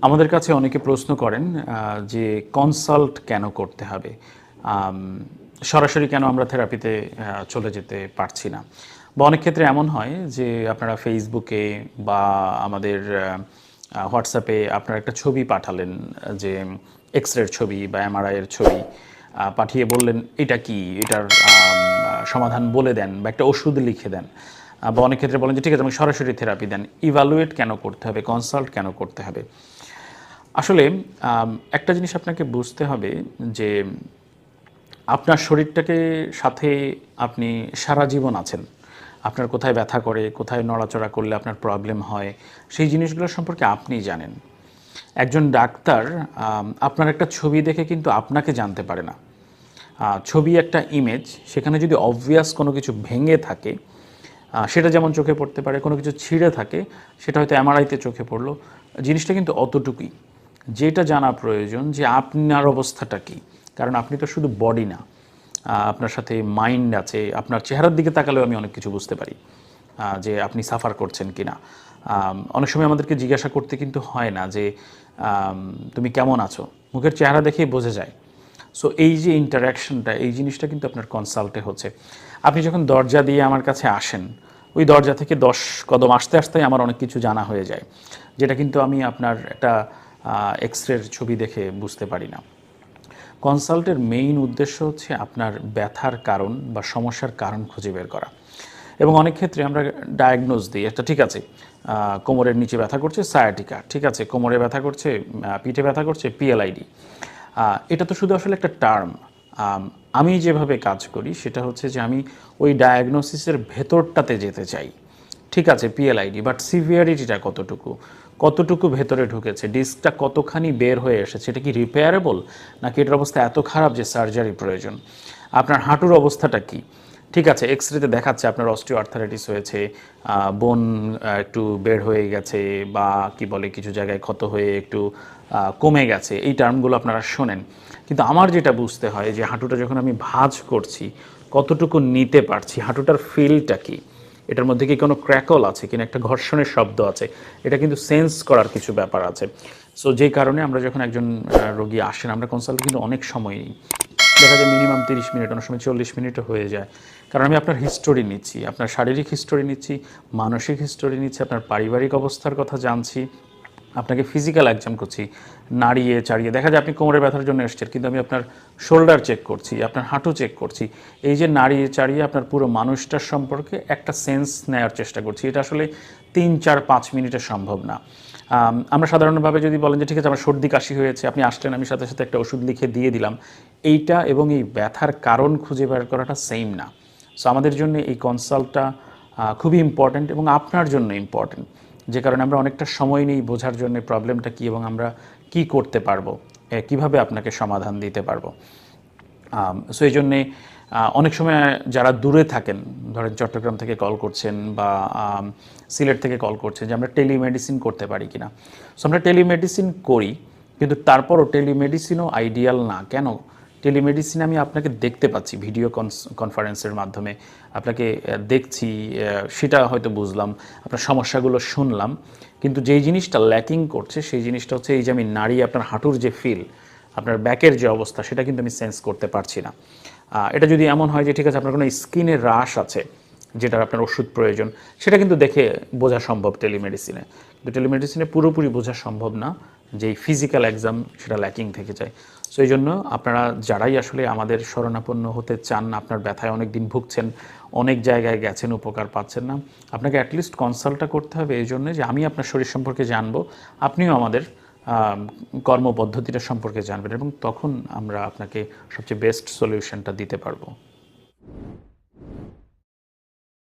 আমাদের কাছে অনেকে প্রশ্ন করেন যে কনসাল্ট কেন করতে হবে? সরাসরি কেন আমরা থেরাপিতে চলে যেতে পারছি না? বা অনেক ক্ষেত্রে এমন হয় যে আপনারা ফেসবুকে বা আমাদের হোয়াটসঅ্যাপে আপনারা একটা ছবি পাঠালেন, যে এক্স রের ছবি বা এমআরআই এর ছবি পাঠিয়ে বললেন, এটা কি? এটার সমাধান বলে দেন বা একটা ওষুধ লিখে দেন। বা অনেক ক্ষেত্রে বলেন যে, ঠিক আছে, আমাকে সরাসরি থেরাপি দেন। ইভালুয়েট কেন করতে হবে? কনসাল্ট কেন করতে হবে? আসলে একটা জিনিস আপনাকে বুঝতে হবে যে আপনার শরীরটাকে সাথে আপনি সারা জীবন আছেন। আপনার কোথায় ব্যথা করে, কোথায় নড়াচড়া করলে আপনার প্রবলেম হয়, সেই জিনিসগুলো সম্পর্কে আপনি জানেন। একজন ডাক্তার আপনার একটা ছবি দেখে কিন্তু আপনাকে জানতে পারে না। ছবি একটা ইমেজ সেখানে যদি অবভিয়াস কোনো কিছু ভেঙে থাকে সেটা যেমন চোখে পড়তে পারে, কোনো কিছু ছিঁড়ে থাকে, সেটা হয়তো এমআরআইতে চোখে পড়ল, জিনিসটা কিন্তু অতটুকুই। যেটা জানা প্রয়োজন যে আপনার অবস্থাটা কি? কারণ আপনি তো শুধু বডি না। আপনার সাথে মাইন্ড আছে, আপনার চেহারার দিকে তাকালেও আমি অনেক কিছু বুঝতে পারি যে আপনি সাফার করছেন কি না অনেক সময় আমাদেরকে জিজ্ঞাসা করতে কিন্তু হয় না যে তুমি কেমন আছো? মুখের চেহারা দেখেই বোঝা যায়। সো এই যে ইন্টারাকশনটা এই জিনিসটা কিন্তু আপনার কনসাল্টে হচ্ছে। আপনি যখন দরজা দিয়ে আমার কাছে আসেন, ওই দরজা থেকে দশ কদম আসতে আসতে আমার অনেক কিছু জানা হয়ে যায়, যেটা কিন্তু আমি আপনার একটা এক্স রের ছবি দেখে বুঝতে পারি না। কনসাল্টের মেইন উদ্দেশ্য হচ্ছে আপনার ব্যথার কারণ বা সমস্যার কারণ খুঁজে বের করা। এবং অনেক ক্ষেত্রে আমরা ডায়াগনোজ দিই একটা ঠিক আছে কোমরের নিচে ব্যথা করছে সায়াটিকা ঠিক আছে, কোমরে ব্যথা করছে পিঠে ব্যথা করছে পিএলআইডি এটা তো শুধু আসলে একটা টার্ম আমি যেভাবে কাজ করি, সেটা হচ্ছে যে আমি ওই ডায়াগনোসিসের ভেতরটাতে যেতে চাই। ঠিক আছে পিএলআইডি বাট সিভিয়ারিটিটা কতটুকু? কতটুকু ভেতরে ঢুকেছে? ডিস্কটা কতখানি বের হয়ে এসেছে? এটা কি রিপেয়ারেবল নাকি এটার অবস্থা এত খারাপ যে সার্জারি প্রয়োজন? আপনার হাঁটুর অবস্থাটা কি? ঠিক আছে এক্স রেতে দেখাচ্ছে আপনার অস্টিও আর্থারাইটিস হয়েছে বোন একটু বের হয়ে গেছে, বা কি বলে, কিছু জায়গায় ক্ষত হয়ে একটু কমে গেছে, এই টার্মগুলো আপনারা শোনেন। কিন্তু আমার যেটা বুঝতে হয় যে হাঁটুটা যখন আমি ভাঁজ করছি, কতটুকু নিতে পারছি, হাঁটুটার ফিলটা কি? এটার মধ্যে কি কোনো ক্র্যাকল আছে কিনা? একটা ঘর্ষণের শব্দ আছে। এটা কিন্তু সেন্স করার কিছু ব্যাপার আছে। সো যে কারণে আমরা যখন একজন রোগী আসেন, আমরা কনসাল্ট কিন্তু অনেক সময় নিই। দেখা যায় মিনিমাম তিরিশ মিনিট, অনেক সময় চল্লিশ মিনিটও হয়ে যায়। কারণ আমি আপনার হিস্টোরি নিচ্ছি, আপনার শারীরিক হিস্টোরি নিচ্ছি, মানসিক হিস্টোরি নিচ্ছি, আপনার পারিবারিক অবস্থার কথা জানছি। আপনাকে ফিজিক্যাল এক্সাম করছি, নাড়িয়ে, চাড়িয়ে। দেখা যায় আপনি কোমরের ব্যথার জন্য এসছেন, কিন্তু আমি আপনার শোল্ডার চেক করছি, আপনার হাঁটু চেক করছি। এই যে নাড়িয়ে, চাড়িয়ে আপনার পুরো মানুষটার সম্পর্কে একটা সেন্স নেওয়ার চেষ্টা করছি। এটা আসলে তিন, চার, পাঁচ মিনিটে সম্ভব না। আমরা সাধারণভাবে যদি বলেন যে, ঠিক আছে, আমার সর্দি, কাশি হয়েছে, আপনি আসলেন, আমি সাথে সাথে একটা ওষুধ লিখে দিয়ে দিলাম। এইটা এবং এই ব্যথার কারণ খুঁজে বের করাটা সেম না। সো আমাদের জন্য এই কনসাল্টটা খুবই ইম্পর্ট্যান্ট এবং আপনার জন্য ইম্পর্ট্যান্ট যে কারণে আমরা অনেকটা সময় নেই বোঝার জন্য প্রবলেমটা কী এবং আমরা কি করতে পারব কীভাবে আপনাকে সমাধান দিতে পারব। সো এই জন্যে অনেক সময় যারা দূরে থাকেন, ধরেন চট্টগ্রাম থেকে কল করছেন বা সিলেট থেকে কল করছেন যে আমরা টেলিমেডিসিন করতে পারি কিনা। সো আমরা টেলিমেডিসিন করি, কিন্তু তারপরও টেলিমেডিসিনও আইডিয়াল না। কেন? টেলিমেডিসিন আমি আপনাকে দেখতে পাচ্ছি, ভিডিও কনফারেন্সের মাধ্যমে। আপনাকে দেখছি সেটা হয়তো বুঝলাম, আপনার সমস্যাগুলো শুনলাম। কিন্তু যেই জিনিসটা ল্যাকিং করছে, সেই জিনিসটা হচ্ছে এই যে আমি নারী আপনার হাঁটুর যে ফিল আপনার ব্যাকের যে অবস্থা, সেটা কিন্তু আমি সেন্স করতে পারছি না। এটা যদি এমন হয় যে ঠিক আছে, আপনার কোনো স্কিনের রাশ আছে, যেটার আপনার ওষুধ প্রয়োজন, সেটা কিন্তু দেখে বোঝা সম্ভব টেলিমেডিসিনে। কিন্তু টেলিমেডিসিনে পুরোপুরি বোঝা সম্ভব না। যে ফিজিক্যাল এক্সাম সেটা ল্যাকিং থেকে যায়। সো এই জন্য আপনারা যারাই আসলে আমাদের শরণাপন্ন হতে চান আপনার ব্যথায় অনেক দিন ভুগছেন অনেক জায়গায় গেছেন উপকার পাচ্ছেন না আপনাকে অ্যাটলিস্ট কনসাল্টটা করতে হবে এই জন্য যে আমি আপনার শরীর সম্পর্কে জানব আপনিও আমাদের আম, কর্মপদ্ধতিটা সম্পর্কে জানবেন এবং তখন আমরা আপনাকে সবচেয়ে বেস্ট সলিউশনটা দিতে পারব।